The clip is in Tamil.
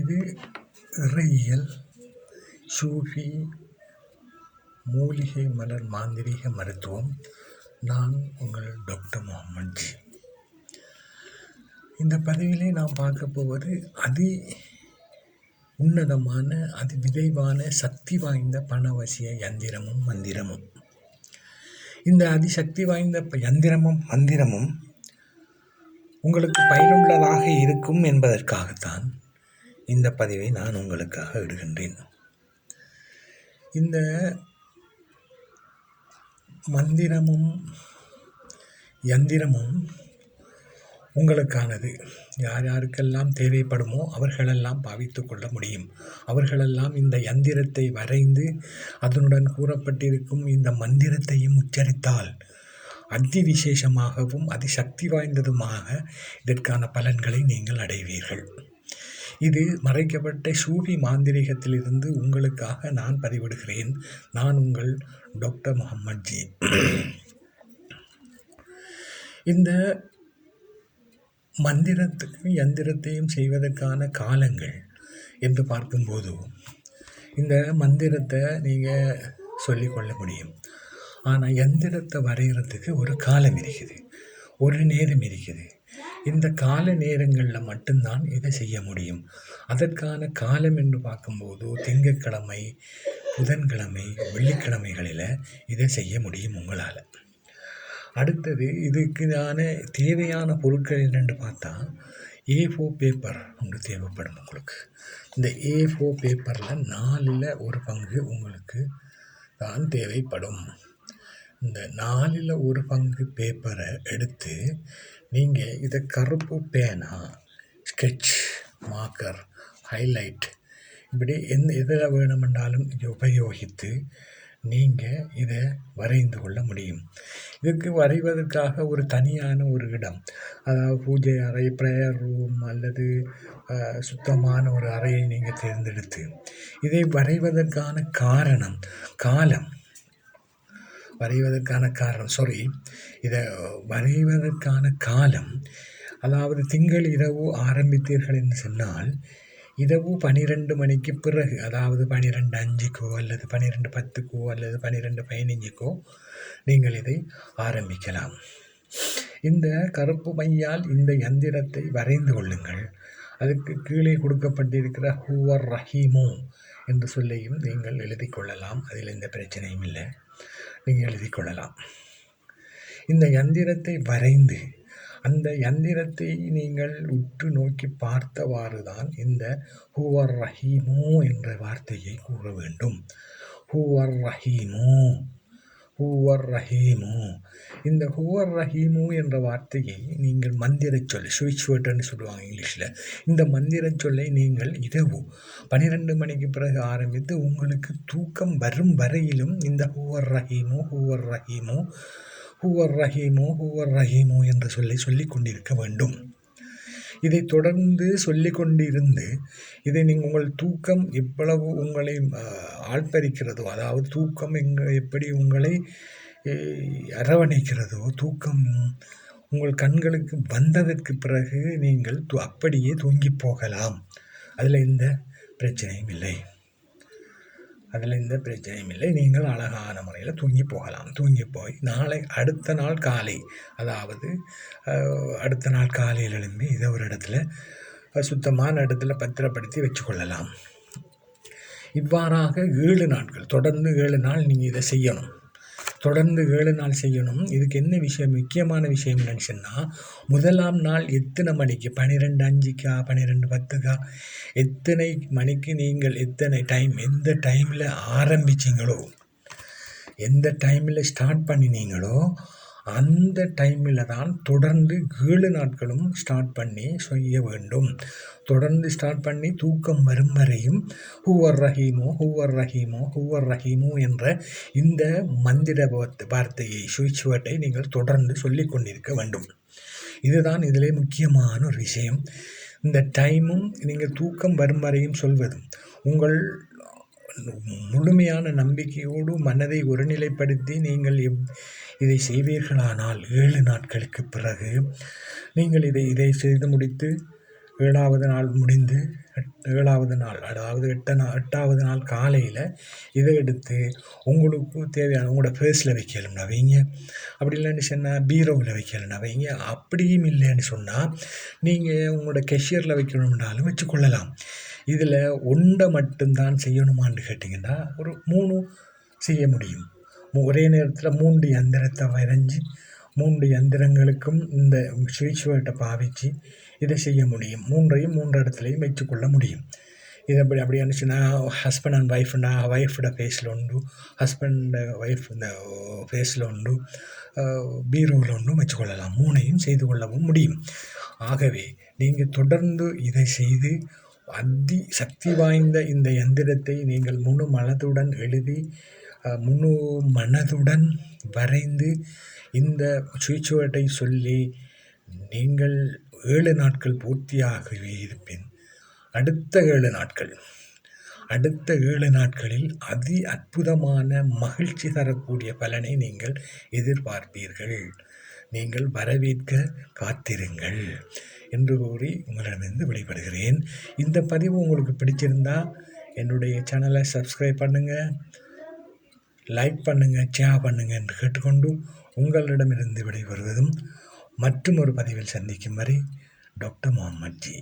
இது இறையியல் சூஃபி மூலிகை மலர் மாந்திரீக மருத்துவம். நான் உங்கள் டாக்டர் முகமது. இந்த பதிவிலே நாம் பார்க்க போவது அதி உன்னதமான அதி விரைவான சக்தி வாய்ந்த பணவசிய யந்திரமும் மந்திரமும். இந்த அதிசக்தி வாய்ந்த யந்திரமும் மந்திரமும் உங்களுக்கு பயனுள்ளதாக இருக்கும் என்பதற்காகத்தான் இந்த பதிவை நான் உங்களுக்காக இடுகின்றேன். இந்த மந்திரமும் யந்திரமும் உங்களுக்கானது. யார் யாருக்கெல்லாம் தேவைப்படுமோ அவர்களெல்லாம் பாவித்து கொள்ள முடியும். அவர்களெல்லாம் இந்த யந்திரத்தை வரைந்து அதனுடன் கூறப்பட்டிருக்கும் இந்த மந்திரத்தையும் உச்சரித்தால் அதி விசேஷமாகவும் அதிசக்தி வாய்ந்ததுமாக இதற்கான பலன்களை நீங்கள் அடைவீர்கள். இது மறைக்கப்பட்ட சூஃபி மாந்திரீகத்திலிருந்து உங்களுக்காக நான் பதிவிடுகிறேன். நான் உங்கள் டாக்டர் முகமது ஜி இந்த மந்திரத்துக்கும் யந்திரத்தையும் செய்வதற்கான காலங்கள் என்று பார்க்கும்போது இந்த மந்திரத்தை நீங்கள் சொல்லிக்கொள்ள முடியும். ஆனால் யந்திரத்தை வரைகிறதுக்கு ஒரு காலம் இருக்குது. ஒரு நேரம் இருக்குது. இந்த கால நேரங்களில் மட்டும்தான் இதை செய்ய முடியும். அதற்கான காலம் என்று பார்க்கும்போது திங்கட்கிழமை புதன்கிழமை வெள்ளிக்கிழமைகளில் இதை செய்ய முடியும் உங்களால். அடுத்தது இதுக்கான தேவையான பொருட்கள் என்னென்று பார்த்தா ஏ ஃபோர் பேப்பர் ஒன்று தேவைப்படும் உங்களுக்கு. இந்த ஏ ஃபோர் பேப்பரில் நாலில் ஒரு பங்கு உங்களுக்கு தான் தேவைப்படும். இந்த நாலில் ஒரு பங்கு பேப்பரை எடுத்து நீங்கள் இதை கருப்பு பேனா ஸ்கெட்ச் மார்க்கர் ஹைலைட் இப்படி எந்த எதில் வேணுமென்றாலும் இதை உபயோகித்து நீங்கள் இதை வரைந்து கொள்ள முடியும். இதுக்கு வரைவதற்காக ஒரு தனியான ஒரு இடம். அதாவது பூஜை அறை ப்ரேயர் ரூம் அல்லது சுத்தமான ஒரு அறையை நீங்கள் தேர்ந்தெடுத்து இதை வரைவதற்கான காரணம் காலம். வரைவதற்கான காரணம். சாரி இதை வரைவதற்கான காலம். அதாவது திங்கள் இரவு ஆரம்பித்தீர்கள் என்று சொன்னால் இரவு பனிரெண்டு மணிக்கு பிறகு அதாவது பனிரெண்டு அஞ்சுக்கோ அல்லது பனிரெண்டு பத்துக்கோ அல்லது பனிரெண்டு பதினஞ்சுக்கோ நீங்கள் இதை ஆரம்பிக்கலாம். இந்த கருப்பு மையால் இந்த யந்திரத்தை வரைந்து கொள்ளுங்கள். அதுக்கு கீழே கொடுக்கப்பட்டிருக்கிற ஹூவர் ரஹீமோ என்று சொல்லியும் நீங்கள் எழுதி கொள்ளலாம். அதில் எந்த பிரச்சனையும் இல்லை. நீங்கள் எழுதி கொள்ளலாம். இந்த யந்திரத்தை வரைந்து அந்த யந்திரத்தை நீங்கள் உற்று நோக்கி பார்த்தவாறு தான் இந்த ஹூவர் ரஹீமோ என்ற வார்த்தையை கூற வேண்டும். ஹூவர் ரஹீமோ ஹூவர் ரஹீமு இந்த ஹூவர் ரஹீமு என்ற வார்த்தையை நீங்கள் மந்திர சொல் சுவிட்ச் வேர்டுன்னு சொல்லுவாங்க இங்கிலீஷில். இந்த மந்திர சொல்லை நீங்கள் இரவு பன்னிரெண்டு மணிக்கு பிறகு ஆரம்பித்து உங்களுக்கு தூக்கம் வரும் வரையிலும் இந்த ஹூவர் ரஹீமு ஹூவர் ரஹீமு ஹூவர் ரஹீமு ஹூவர் ரஹீமு என்ற சொல்லை சொல்லிக் கொண்டிருக்க வேண்டும். இதை தொடர்ந்து சொல்லிக் கொண்டிருந்து இதை நீங்கள் உங்கள் தூக்கம் எவ்வளவு உங்களை ஆஹ், ஆழ்பரிக்கிறதோ அதாவது தூக்கம் எங்க எப்படி உங்களை அரவணைக்கிறதோ தூக்கம் உங்கள் கண்களுக்கு வந்ததற்கு பிறகு நீங்கள் து- அப்படியே தூங்கி போகலாம். அதில் எந்த பிரச்சனையும் இல்லை. அதில் எந்த பிரச்சனையும் இல்லை. நீங்கள் அழகான முறையில் தூங்கி போகலாம். தூங்கி போய் நாளை அடுத்த நாள் காலை அதாவது அடுத்த நாள் காலையில் எழும்பி இதை ஒரு இடத்துல சுத்தமான இடத்துல பத்திரப்படுத்தி வச்சுக்கொள்ளலாம். இவ்வாறாக ஏழு நாட்கள் தொடர்ந்து ஏழு நாள் நீங்கள் இதை செய்யணும். தொடர்ந்து ஏழு நாள் செய்யணும். இதுக்கு என்ன விஷயம்? முக்கியமான விஷயம் என்னன்னு சொன்னால் முதலாம் நாள் எத்தனை மணிக்கு? பன்னிரெண்டு அஞ்சுக்கா? பன்னிரெண்டு பத்துக்கா? எத்தனை மணிக்கு நீங்கள் எத்தனை டைம் எந்த டைமில் ஆரம்பிச்சீங்களோ? எந்த டைமில் ஸ்டார்ட் பண்ணினீங்களோ அந்த டைமில் தான் தொடர்ந்து ஏழு நாட்களும் ஸ்டார்ட் பண்ணி செய்ய வேண்டும். தொடர்ந்து ஸ்டார்ட் பண்ணி தூக்கம் வரும் வரையும் ஹூவர் ரஹீமோ ஹூவர் ரஹீமோ ஹூவர் ரஹீமோ என்ற இந்த மந்திர வார்த்தையை சுவிட்ச் வேர்ட்டை நீங்கள் தொடர்ந்து சொல்லிக் கொண்டிருக்க வேண்டும். இதுதான் இதிலே முக்கியமான ஒரு விஷயம். இந்த டைமும் நீங்கள் தூக்கம் வரும் வரையும் சொல்வதும் உங்கள் முழுமையான நம்பிக்கையோடு மனதை ஒருநிலைப்படுத்தி நீங்கள் எவ் இதை செய்வீர்களானால் ஏழு நாட்களுக்கு பிறகு நீங்கள் இதை இதை செய்து முடித்து ஏழாவது நாள் முடிந்து ஏழாவது நாள் அதாவது எட்ட நாள் எட்டாவது நாள் காலையில் இதை எடுத்து உங்களுக்கு தேவையான உங்களோட ஃபேஸில் வைக்கலும்னா வைங்க. அப்படி இல்லைன்னு சொன்னால் பீரோவில் வைக்கலன்னா வைங்க. அப்படியும் இல்லைன்னு சொன்னால் நீங்கள் உங்களோட கெஷியரில் வைக்கணும்னாலும் வச்சுக்கொள்ளலாம். இதில் ஒன்றை மட்டும்தான் செய்யணுமான்னு கேட்டிங்கன்னா ஒரு மூணு செய்ய முடியும். ஒரே நேரத்தில் மூன்று எந்திரத்தை வரைஞ்சி மூன்று எந்திரங்களுக்கும் இந்த சுவிட்ச் பாவித்து இதை செய்ய முடியும். மூன்றையும் மூன்று இடத்துலையும் வைத்துக்கொள்ள முடியும். இது அப்படி அப்படி இருந்துச்சுன்னா ஹஸ்பண்ட் அண்ட் ஒய்ஃப்னா ஒய்ஃபோட ஃபேஸில் உண்டு ஹஸ்பண்ட் ஒய்ஃப் இந்த ஃபேஸில் உண்டு பீரோவில் ஒன்றும் வச்சுக்கொள்ளலாம் மூணையும் செய்து கொள்ளவும் முடியும். ஆகவே நீங்கள் தொடர்ந்து இதை செய்து அதி சக்தி வாய்ந்த இந்த எந்திரத்தை நீங்கள் முழு மனதுடன் எழுதி முழு மனதுடன் வரைந்து இந்த சுவிட்சுவேர்ட்டை சொல்லி நீங்கள் ஏழு நாட்கள் பூர்த்தியாகவே இருப்பேன் அடுத்த ஏழு நாட்கள். அடுத்த ஏழு நாட்களில் அதி அற்புதமான மகிழ்ச்சி தரக்கூடிய பலனை நீங்கள் எதிர்பார்ப்பீர்கள். நீங்கள் வரவேற்க காத்திருங்கள் என்று கூறி உங்களிடமிருந்து விடைபெறுகிறேன். இந்த பதிவு உங்களுக்கு பிடிச்சிருந்தா என்னுடைய சேனலை சப்ஸ்கிரைப் பண்ணுங்கள் லைக் பண்ணுங்கள் ஷேர் பண்ணுங்கள் என்று கேட்டுக்கொண்டு உங்களிடமிருந்து விடைபெறுவதும் மற்றும் ஒரு பதிவில் சந்திக்கும் வரை டாக்டர் முகமது ஜி.